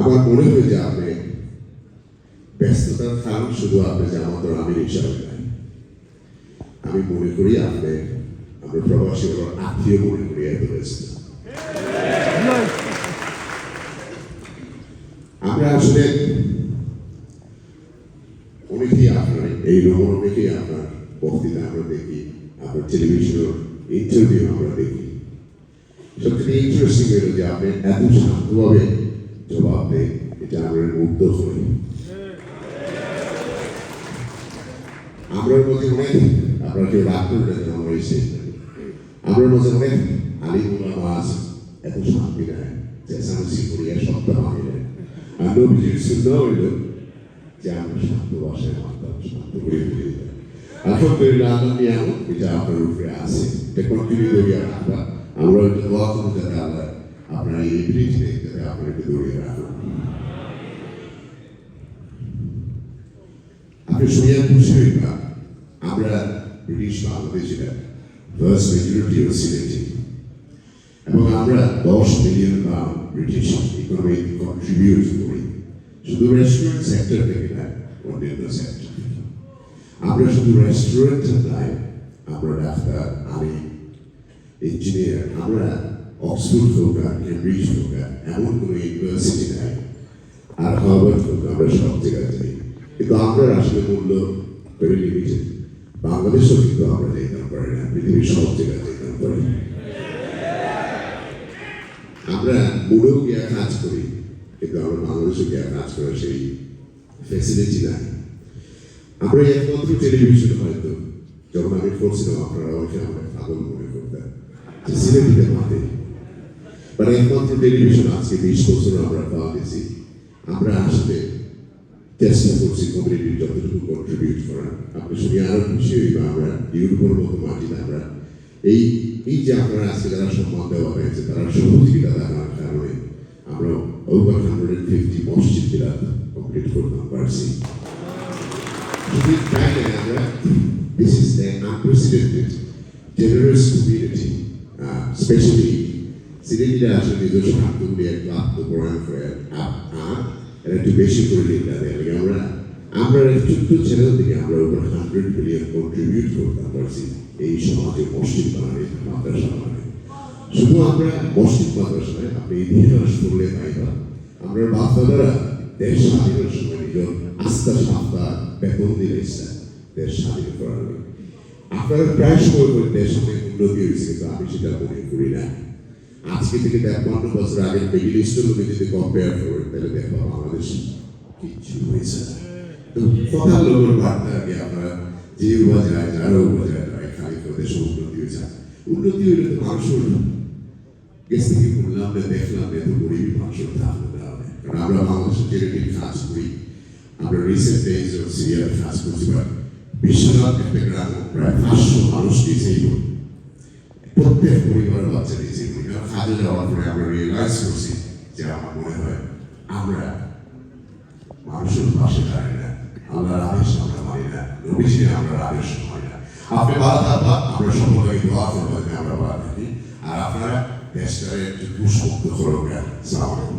আমার মনে হয় যে আপনি ব্যস্ততার কারণ শুধু আপনি জামাতর আমির হিসাবে নাই। আমি মনে করি আপনি, আমরা প্রবাসী হওয়ার আত্মীয় মনে করি এত ব্যস্ত। আমরা আসলে অনেকেই আপনার, এই রকম অনেকেই আপনার বক্তৃতা আমরা দেখি, আপনার টেলিভিশনের ইন্টারভিউ আমরা দেখি। সবচেয়ে ইন্টারেস্টিং হলো যে আপনি এত শান্তভাবে জবাব এটা আমরা মুগ্ধ হই আমরা মধ্যে অনেক আপনারা কেউ রাগ করবেন না আমরা এসে আমরা মধ্যে অনেক আলিম উলামা এত শান্তি নেয় চেঁচামেচি করিয়া শব্দ মানি নেয়। আর নবীজির সুন্দর হইল যে আমরা শান্ত বসে মানতাম শান্ত করে ফিরে দিতাম আলহামদুলিল্লাহ নিয়ামত এটা আপনার উপরে আছে। এটা কন্টিনিউ করিয়া রাখবা আমরা এটা দোয়া করব আল্লাহ আপনার এই এবিলিটি নেই যাতে আপনার এটা দৌড়িয়ে রাখুন আপনি শুনিয়া খুশি হইবা আমরা ব্রিটিশ বাংলাদেশিরা ফার্স্ট মেজরিটি ও সিলেটি এবং আমরা দশ million pound British economic contribute করি শুধু রেস্টুরেন্ট সেক্টর থেকে না অন্যান্য সেক্টর থেকে আমরা শুধু রেস্টুরেন্ট নাই আমরা ডাক্তার আমি ইঞ্জিনিয়ার আমরা অক্সফোর্ড হোক আর কেমব্রিজ হোক আর এমন কোনো ইউনিভার্সিটি নাই আর হার্ভার্ড হোক আমরা সব জায়গায় যাই কিন্তু আমরা আসলে মূল্য ভেরি লিমিটেড বাংলাদেশেও কিন্তু আমরা যেতে পারি না পৃথিবীর সব জায়গায় যেতে পারি আমরা মূলেও গিয়া কাজ করি কিন্তু আমরা বাংলাদেশে গিয়া কাজ করার সেই ফেসিলিটি নাই আমরা একমাত্র টেলিভিশন হয়তো যখন আমি করছিলাম আপনারা আমাকে আমরা পাগল মনে করতেন যে সিলেটিতে মাঠে মানে একমাত্র টেলিভিশন আজকে বিশ বছর আমরা পাওয়া গেছি আমরা আসলে চেষ্টা করছি কমিউনিটির যতটুকু কন্ট্রিবিউট করার আপনি শুনে আরও খুশি হইবা আমরা ইউরোপের মতো মাটিতে আমরা এই এই যে আপনারা আজকে যারা সম্মান দেওয়া হয়েছে তারা সহযোগিতা দেওয়ার কারণে আমরা ওভার হান্ড্রেড ফিফটি মসজিদ বিরাট কমপ্লিট করতে পারছি শুধু তাই নয় আমরা this is the unprecedented generous community specially সিলেটিরা আসলে নিজস্ব হাতগুলি একটু আত্মপ্রণয়ন করে আর একটু বেশি করে নিতে দেয় আমরা আমরা ছোট্ট ছেলেও থেকে আমরা ওপর হান্ড্রেড মিলিয়ন কন্ট্রিবিউট করতে পারছি এই সমাজে মসজিদ বানানে মাদ্রাসা বানানে শুধু আমরা মসজিদ মাদ্রাসায় আপনি ইতিহাস তাই না আমরা বাপদাদারা দেশ স্বাধীনের সময় নিজের আস্থা সাপ্তা বেতন দিলে দেশ স্বাধীন করার আপনারা প্রায় সময় বলেন দেশ অনেক উন্নতি হয়েছে কিন্তু আমি সেটা মনে করি না আজকে থেকে তেপ্পান্ন বছর আগে মিডিল ইস্টের লোকে যদি কম্পেয়ার করেন তাহলে দেখবা বাংলাদেশ কিচ্ছু হয়েছে। তো কথা লোকের বার্তা আগে আমরা যে উবা যায় যারা উবা যায় খালি করে দেশ উন্নতি হয়েছে উন্নতি হইলে তো মানুষের গেছে থেকে বললাম দেখলাম এত গরিবী মানুষের না কারণ আমরা বাংলাদেশের টেরিটরি কাজ করি আমরা রিসেন্ট ডেজ সিরিয়াল কাজ করছি বিশ্বনাথ একটা গ্রাম প্রায় পাঁচশো মানুষ ডিসেবল প্রত্যেক পরিবারের বাচ্চা পরিবার কাজে যাওয়ার পরে আমরা রিয়েলাইজ করছি যে আমার মনে হয় আমরা মানুষের পাশে দাঁড়াই না আল্লাহর আদেশ আমরা মানি না নবীজি আমরা আদেশ মানি না। আপনি ভালো থাকবা, আমরা সকলকে দোয়া করব যে আমরা ভালো থাকি। আর আপনারা দেশটারে একটু দুষ্মুক্ত করবেন সালাম আলাইকুম